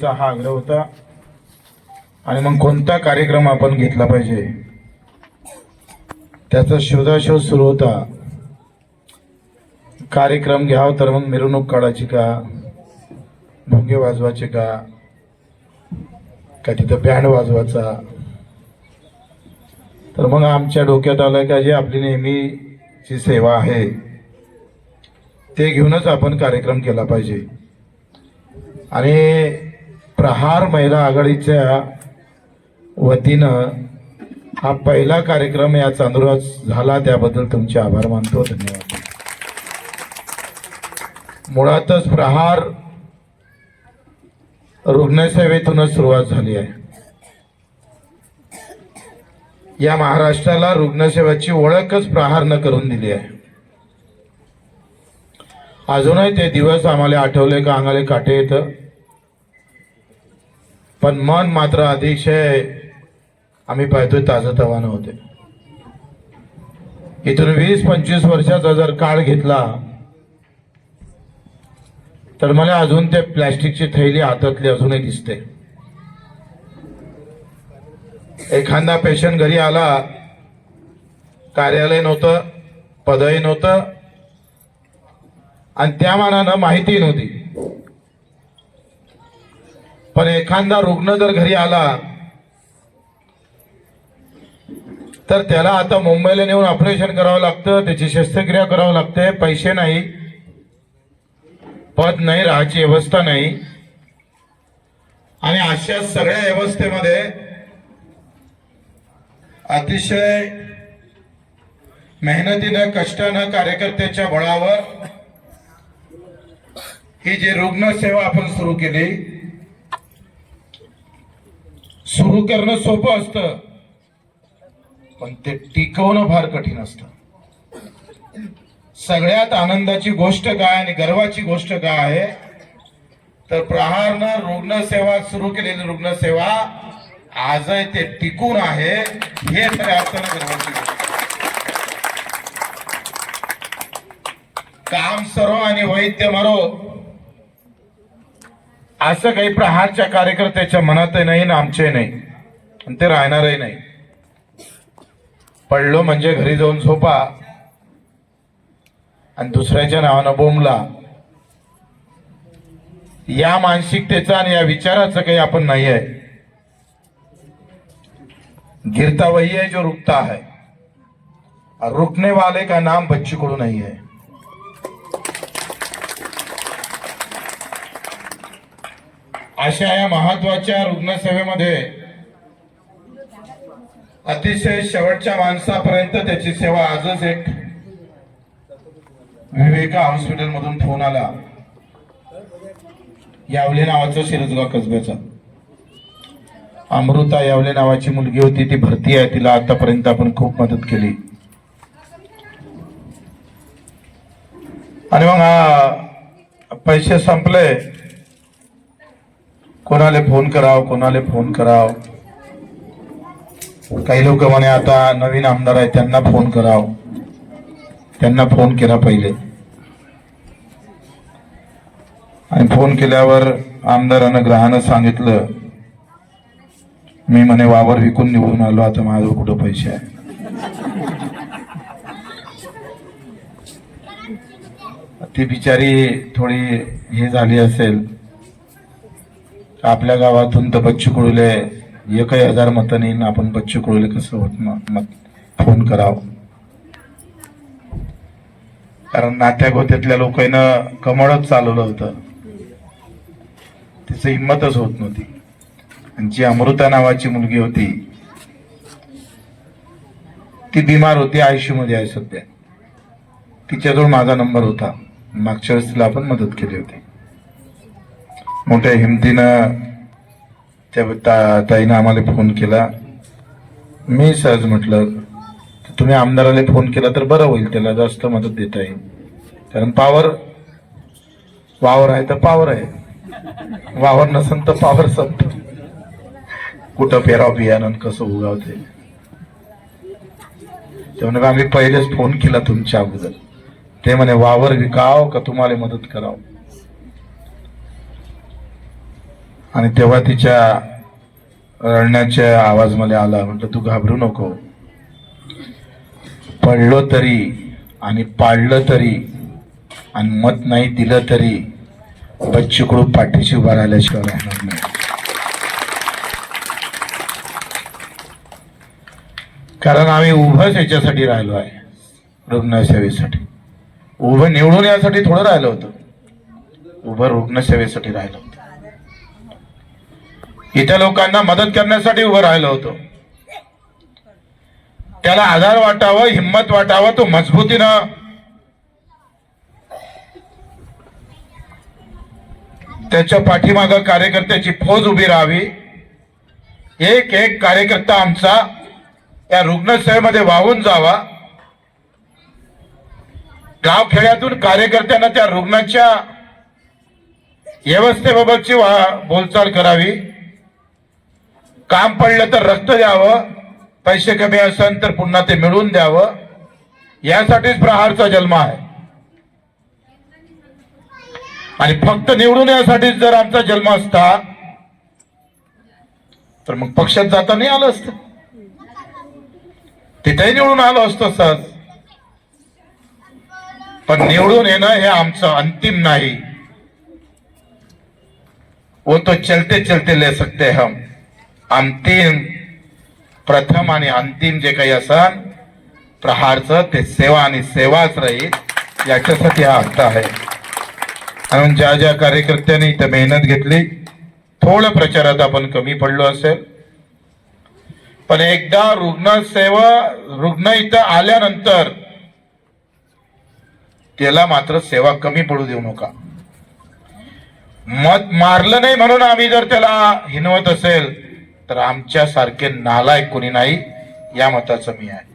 चा हा आग्रह होता. आणि मग कोणता कार्यक्रम आपण घेतला पाहिजे? त्याचा शोधाशोध सुरू होता. कार्यक्रम घ्यावं तर मग मिरवणूक काढायची का? भोंगे वाजवायचे का? का तिथं बँड वाजवायचा? तर मग आमच्या डोक्यात आलं का जे आपली नेहमीची सेवा आहे ते घेऊनच आपण कार्यक्रम केला पाहिजे. आणि प्रहार महिला आघाडीच्या वतीनं हा पहिला कार्यक्रम या चांदुरात झाला त्याबद्दल तुमचे आभार मानतो धन्यवाद. मुळातच प्रहार रुग्णसेवेतूनच सुरुवात झाली आहे. या महाराष्ट्राला रुग्णसेवेची ओळखच प्रहारनं करून दिली आहे. अजूनही ते दिवस आम्हाला आठवले का अंगाले काटे येतं. पण मन मात्र अतिशय आम्ही पाहतोय ताजं तवानं होते. इथून वीस पंचवीस वर्षाचा जर काळ घेतला तर मला अजून ते प्लॅस्टिकची थैली हातातली अजूनही दिसते. एखादा पेशंट घरी आला कार्यालय नव्हतं पदही नव्हतं आणि त्या मानानं माहिती नव्हती. पण एखादा रुग्ण जर घरी आला तर त्याला आता मुंबईला नेऊन ऑपरेशन करावं लागतं त्याची शस्त्रक्रिया करावं लागते पैसे नाही पद नाही राहायची व्यवस्था नाही. आणि अशा सगळ्या व्यवस्थेमध्ये अतिशय मेहनतीनं कष्टानं कार्यकर्त्याच्या बळावर ही जी रुग्णसेवा आपण सुरू केली सुरू करणं सोपं असतं. पण ते टिकवणं फार कठीण असतं. सगळ्यात आनंदाची गोष्ट काय आणि गर्वाची गोष्ट काय? आहे तर प्रहारनं रुग्णसेवा सुरू केलेली रुग्णसेवा आजही ते टिकून आहे. हे खऱ्या गर्वाची काम सरो आणि वैद्य मरो. असं काही प्रहारच्या कार्यकर्त्याच्या मनातही नाही ना आमचे नाही. आणि ते राहणारही नाही. पडलो म्हणजे घरी जाऊन झोपा. आणि दुसऱ्याच्या नावानं बोंबला. या मानसिकतेचा आणि या विचाराचं काही आपण नाही आहे. गिरता वही है जो रुकता है और रुकने वाले का नाम बच्चू कडू आहे. है अशा या महत्त्वाच्या रुग्णसेवेमध्ये अतिशय शेवटच्या माणसापर्यंत त्याची सेवा आजच एक विवेका हॉस्पिटल मधून फोन आला. यावले नावाचा शिरजगाव कसब्याचा. अमृता यावले नावाची मुलगी होती ती भरती आहे तिला आतापर्यंत आपण खूप मदत केली. आणि मग हा पैसे संपले. कोणाला फोन कराव कोणाला फोन कराव? काही लोक म्हणे आता नवीन आमदार आहे त्यांना फोन कराव. त्यांना फोन केला पहिले. आणि फोन केल्यावर आमदारानं ग्रहानं सांगितलं मी म्हणे वावर विकून निवडून आलो आता माझ्यावर कुठं पैसे आहे ती बिचारी थोडी हे झाली असेल. आपल्या गावातून तर बच्चू कुळले एकही हजार मतं आपण बच्चू कुळले कसं होत मत फोन करावं. कारण नात्या गोत्यातल्या लोकांनं कमळच चालवलं होतं. तिचं हिंमतच होत नव्हती. आणि जी अमृता नावाची मुलगी होती ती बिमार होती आयसीयू मध्ये आहे सध्या. तिच्याजवळ माझा नंबर होता. मागच्या वेळेस तिला आपण मदत केली होती. मोठ्या हिमतीनं त्या ता- ताईनं आम्हाला फोन केला. मी सहज म्हटलं तुम्ही आमदाराला फोन केला तर बरं होईल त्याला जास्त मदत देता येईल. कारण पावर वावर आहे तर पावर आहे. वावर नसेल तर पावर संपत. कुठं पेराव बियाणं कसं उगावते ते. म्हणे आम्ही पहिलेच फोन केला तुमच्या अगोदर. ते म्हणे वावर विकाव का तुम्हाला मदत करावं? आणि तेव्हा तिच्या रडण्याच्या आवाज मला आला म्हटलं तू घाबरू नको. पडलो तरी आणि पाडलं तरी आणि मत नाही दिलं तरी बच्चूकडू पाठीशी उभा राहिल्याशिवाय राहणार नाही. कारण आम्ही उभंच याच्यासाठी राहिलो आहे रुग्णसेवेसाठी. उभं निवडून यासाठी थोडं राहिलं होतं. उभं रुग्णसेवेसाठी राहिलं होतं. इथं लोकांना मदत करण्यासाठी उभं राहिलं होतं. त्याला आधार वाटावं हिंमत वाटावं तो मजबूतीनं त्याच्या पाठीमाग कार्यकर्त्याची फौज उभी राहावी. एक एक कार्यकर्ता आमचा या रुग्णसेवेमध्ये वाहून जावा. गावखेड्यातून कार्यकर्त्यांना त्या रुग्णाच्या व्यवस्थेबाबतची वा- बोलचाल करावी. काम पडलं तर रक्त द्यावं पैसे कमी असेल तर पुन्हा ते मिळवून द्यावं. यासाठीच प्रहारचा जन्म आहे. आणि फक्त निवडून यासाठीच जर आमचा जन्म असता तर मग पक्षात जाता नाही आलं असतं. तिथेही निवडून आलो असतो सहज. पण निवडून येणं हे आमचं अंतिम नाही. वो तो चलते चलते ले सकते हम. अंतिम प्रथम आणि अंतिम जे काही असन प्रहारचं ते सेवा आणि सेवाच राहील याच्यासाठी हा हप्ता आहे. म्हणून ज्या ज्या कार्यकर्त्यांनी इथं मेहनत घेतली थोडं प्रचारात आपण कमी पडलो असेल. पण एकदा रुग्णसेवा रुग्ण इथं आल्यानंतर त्याला मात्र सेवा कमी पडू देऊ नका. मत मारलं नाही म्हणून आम्ही जर त्याला हिनवत असेल तर आमच्या सारखे नालायक कोणी नाही या मताचं मी आहे.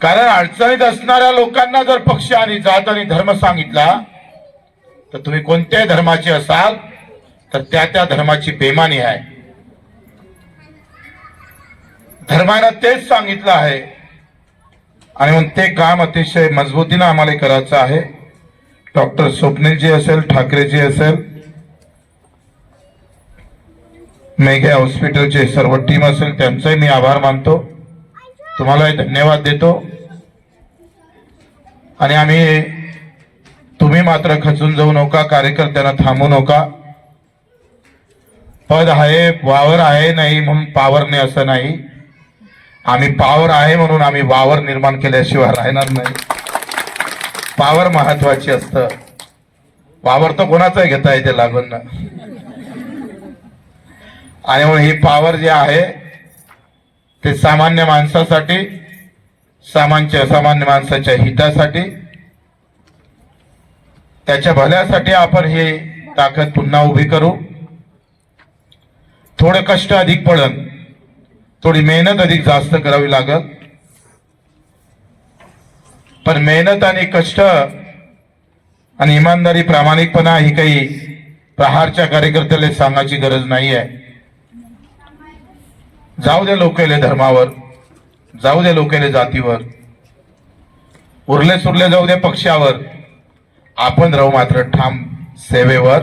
कारण अडचणीत असणाऱ्या लोकांना जर पक्ष आणि जात आणि धर्म सांगितला तर तुम्ही कोणत्याही धर्माचे असाल तर त्या त्या धर्माची बेमानी आहे. धर्मानं तेच सांगितलं आहे. आणि मग ते काम अतिशय मजबूतीनं आम्हाला करायचं आहे. डॉक्टर स्वप्नीलजी असेल ठाकरेजी असेल मेघे हॉस्पिटलचे सर्व टीम असेल त्यांचाही मी आभार मानतो. तुम्हालाही धन्यवाद देतो. आणि आम्ही तुम्ही मात्र खचून जाऊ नका कार्यकर्त्यांना थांबू नका. पद आहे वावर आहे नाही म्हणून पावर नाही असं नाही. आम्ही पावर आहे म्हणून आम्ही वावर निर्माण केल्याशिवाय राहणार नाही. पावर महत्वाची असतं. वावर तर कोणाचाही घेता येते लागून. ना आणि म्हणून ही पावर जी आहे ते सामान्य माणसासाठी सामान्य सामान्य माणसाच्या हितासाठी त्याच्या भल्यासाठी आपण ही ताकद पुन्हा उभी करू. थोडं कष्ट अधिक पडन थोडी मेहनत अधिक जास्त करावी लागल. पण मेहनत आणि कष्ट आणि इमानदारी प्रामाणिकपणा ही काही प्रहारच्या कार्यकर्त्याला सांगायची गरज नाही आहे जाऊ दे लोकेले धर्मावर जाऊ दे लोकेले जातीवर. उरले सुरले जाऊ दे पक्षावर. आपण राहू मात्र ठाम सेवेवर.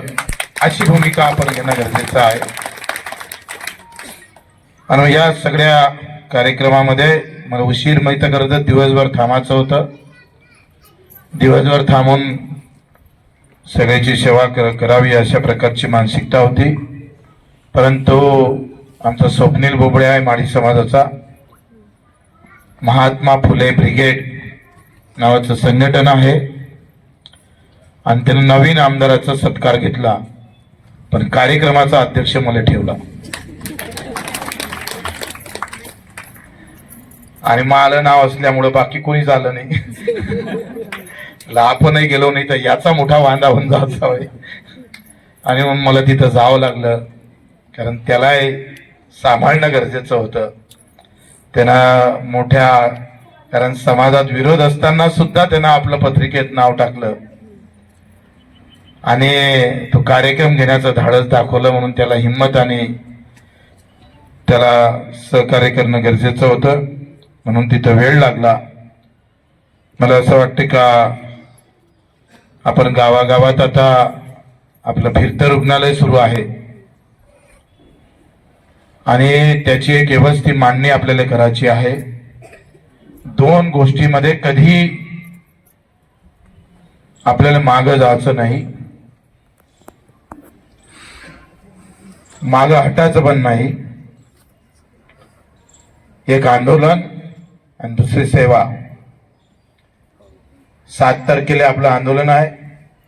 अशी भूमिका आपण घेणं गरजेचं आहे. आणि या सगळ्या कार्यक्रमामध्ये मला उशीर माहीत करत दिवसभर थांबायचं होतं. दिवसभर थांबून सगळ्याची सेवा कर- करावी अशा प्रकारची मानसिकता होती. परंतु आमचा स्वप्नील बोबडे आहे माळी समाजाचा. महात्मा फुले ब्रिगेड नावाचं संघटन आहे. आणि त्यानं नवीन आमदाराचा सत्कार घेतला. पण कार्यक्रमाचा अध्यक्ष मला ठेवला. आणि मला नाव असल्यामुळं बाकी कोणी झालं नाही. ला आपणही गेलो नाही तर याचा मोठा वांदा होऊन जायचा आणि मग मला तिथं जावं लागलं. कारण त्यालाही सांभाळणं गरजेचं होतं. त्यांना मोठ्या कारण समाजात विरोध असताना सुद्धा त्यांना आपलं पत्रिकेत नाव टाकलं. आणि तो कार्यक्रम घेण्याचं धाडस दाखवलं म्हणून त्याला हिंमत आणि त्याला सहकार्य करणं गरजेचं होतं. म्हणून तिथं वेळ लागला. मला असं वाटतं का आपण गावागावात आता आपलं फिरतं रुग्णालय सुरू आहे. आणि त्याची एक व्यवस्थित मांडणी आपल्याला करायची आहे. दोन गोष्टीमध्ये कधी आपल्याला मागं जायचं नाही. मागं हटायचं पण नाही. एक आंदोलन आणि दुसरी सेवा. सात तारखेला आपलं आंदोलन आहे.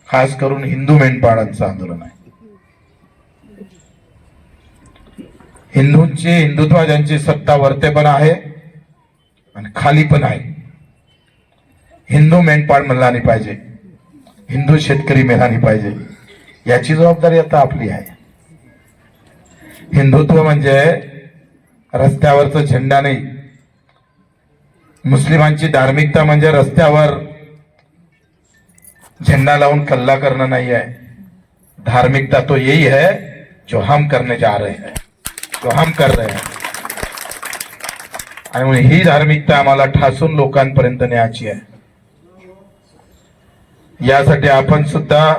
खास करून हिंदू मेंढपाळांचं आंदोलन आहे. हिंदूंची हिंदुत्वाद्यांची सत्ता वरते पण आहे आणि खाली पण आहे. हिंदू मेंढपाळ मला पाहिजे. हिंदू शेतकरी मेलानी पाहिजे. याची जबाबदारी आता आपली आहे. हिंदुत्व म्हणजे रस्त्यावरचा झेंडा नाही. मुस्लिमांची धार्मिकता म्हणजे रस्त्यावर झेंडा लावून कल्ला करणं नहीं है धार्मिकता तो यही है जो हम करने जा रहे हैं. जो हम कर रहे हैं। आणि ही धार्मिकता आम्हाला ठासून लोकांपर्यंत न्यायची आहे. यासाठी आपण सुद्धा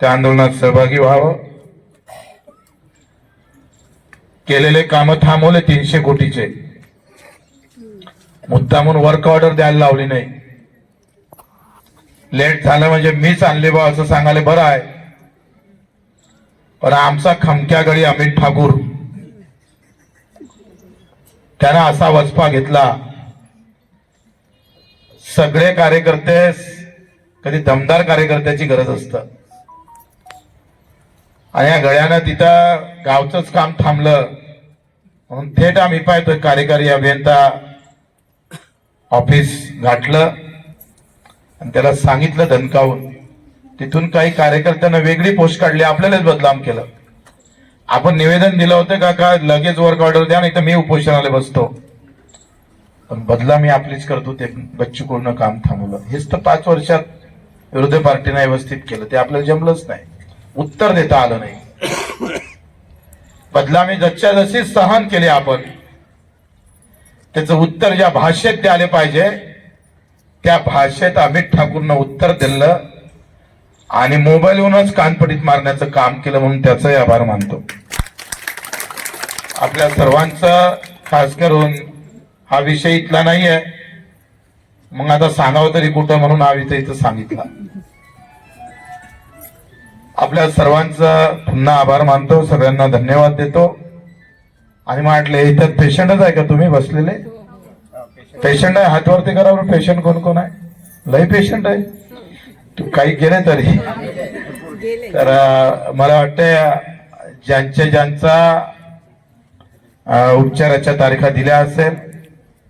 त्या आंदोलनात सहभागी व्हावं. केलेले काम थांबवले तीनशे कोटीचे. मुद्दा म्हणून वर्क ऑर्डर द्यायला लावली नाही. लेट झालं म्हणजे मीच आणले बा असं सांगायला बरं आहे. पण आमचा खमक्या गडी अमित ठाकूर त्यानं असा वचपा घेतला. सगळे कार्यकर्ते कधी दमदार कार्यकर्त्याची गरज असतं. आणि या गळ्यानं तिथं गावचंच काम थांबलं. म्हणून थेट आम्ही पाहतोय कार्यकारी अभियंता ऑफिस गाठलं. आणि त्याला सांगितलं धनकावून तिथून काही कार्यकर्त्यांना वेगळी पोस्ट काढली. आपल्यालाच बदनाम केलं. आपण निवेदन दिलं होतं का का लगेच वर्क ऑर्डर द्या नाही तर मी उपोषणाला बसतो. पण बदला मी आपलीच करतो ते बच्चू कडून काम थांबवलं. हेच तर पाच वर्षात विरोधी पार्टीनं व्यवस्थित केलं. ते आपल्याला जमलंच नाही. उत्तर देता आलं नाही. बदला मी जसच्या जशी सहन केले आपण त्याचं उत्तर ज्या भाषेत द्यायला पाहिजे त्या भाषेत अमित ठाकूरनं उत्तर दिलं. आणि मोबाईलवरूनच कानपडीत मारण्याचं काम केलं म्हणून त्याचाही आभार मानतो. आपल्या सर्वांचं खास करून हा विषय इथला नाही आहे मग आता सांगावं तरी कुठं म्हणून हा विषय इथं सांगितला. आपल्या सर्वांचं पुन्हा आभार मानतो. सगळ्यांना धन्यवाद देतो. आणि म्हटले इथं पेशंटच आहे का तुम्ही बसलेले? पेशंट आहे हातवरती करा बरं. पेशंट कोण कोण आहे? लय पेशंट आहे. काही गेले तरी. तर मला वाटतं ज्यांच्या ज्यांचा उपचाराच्या तारखा दिल्या असेल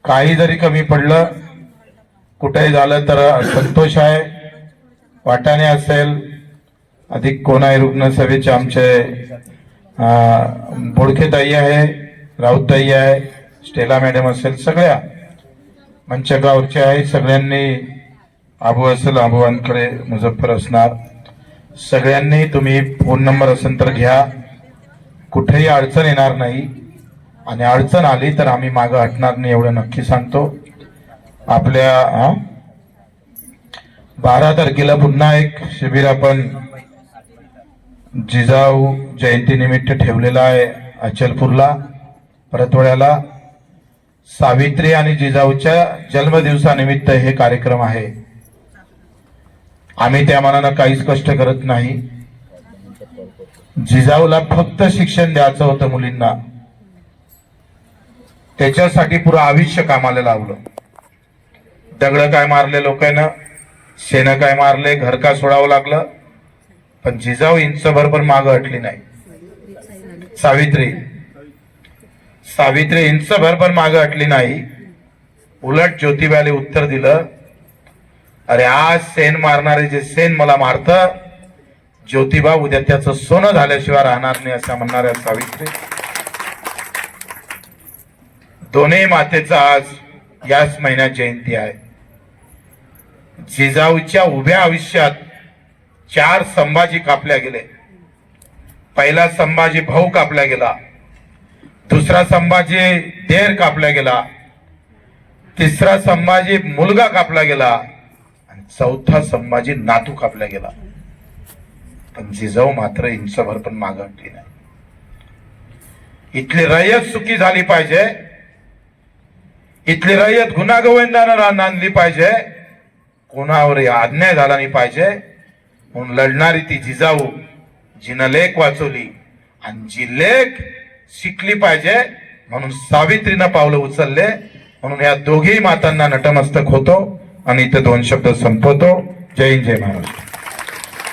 काही जरी कमी पडलं कुठेही झालं तर संतोष आहे वाटाणे असेल अधिक कोण आहे रुग्णसेवेचे आमचे बोडखेताई आहे राऊतताई आहे स्टेला मॅडम असेल सगळ्या मंचगावचे आहे सगळ्यांनी आबू असेल आबूवांकडे मुझफ्फर असणार. सगळ्यांनी तुम्ही फोन नंबर असेल तर घ्या. कुठेही अडचण येणार नाही. आणि अडचण आली तर आम्ही मागं हटणार नाही एवढं नक्की सांगतो. आपल्या बारा तारखेला पुन्हा एक शिबिर आपण जिजाऊ जयंतीनिमित्त ठेवलेला आहे अचलपूरला परतवड्याला. सावित्री आणि जिजाऊच्या जन्मदिवसानिमित्त हे कार्यक्रम आहे. आम्ही त्या मनानं काहीच कष्ट करत नाही. जिजाऊला फक्त शिक्षण द्यायचं होतं मुलींना. त्याच्यासाठी पुरं आयुष्य कामाला लावलं. दगड काय मारले लोकांना? शेण काय मारले? घर का सोडावं लागलं? पण जिजाऊ इंचभर पण माग हटली नाही. सावित्री. सावित्री इंचभर पण माग हटली नाही. उलट ज्योतिबाले उत्तर दिलं अरे आज सेन मारणारे जे सेन मला मारत ज्योतिबा उद्या त्याचं सोनं झाल्याशिवाय राहणार नाही असं म्हणणाऱ्या सावित्री. दोन्ही मातेचा आज याच महिन्यात जयंती आहे. जिजाऊच्या उभ्या आयुष्यात चार संभाजी कापल्या गेले. पहिला संभाजी भाऊ कापला गेला. दुसरा संभाजी देर कापला गेला. तिसरा संभाजी मुलगा कापला गेला. चौथा संभाजी नातू कापला गेला. पण जिजाऊ मात्र इंचभर पण मागटली नाही. इथली रयत सुखी झाली पाहिजे. इथली रयत गुन्हागोविंदानं नांदली पाहिजे. कोणावर अन्याय झाला नाही पाहिजे. म्हणून लढणारी ती जिजाऊ जिनं लेख वाचवली आणि जी लेख शिकली पाहिजे म्हणून सावित्रीनं पावलं उचलले. म्हणून या दोघेही मातांना नटमस्तक होतो. आणि इथे दोन शब्द संपवतो. जय हिंद जय महाराष्ट्र.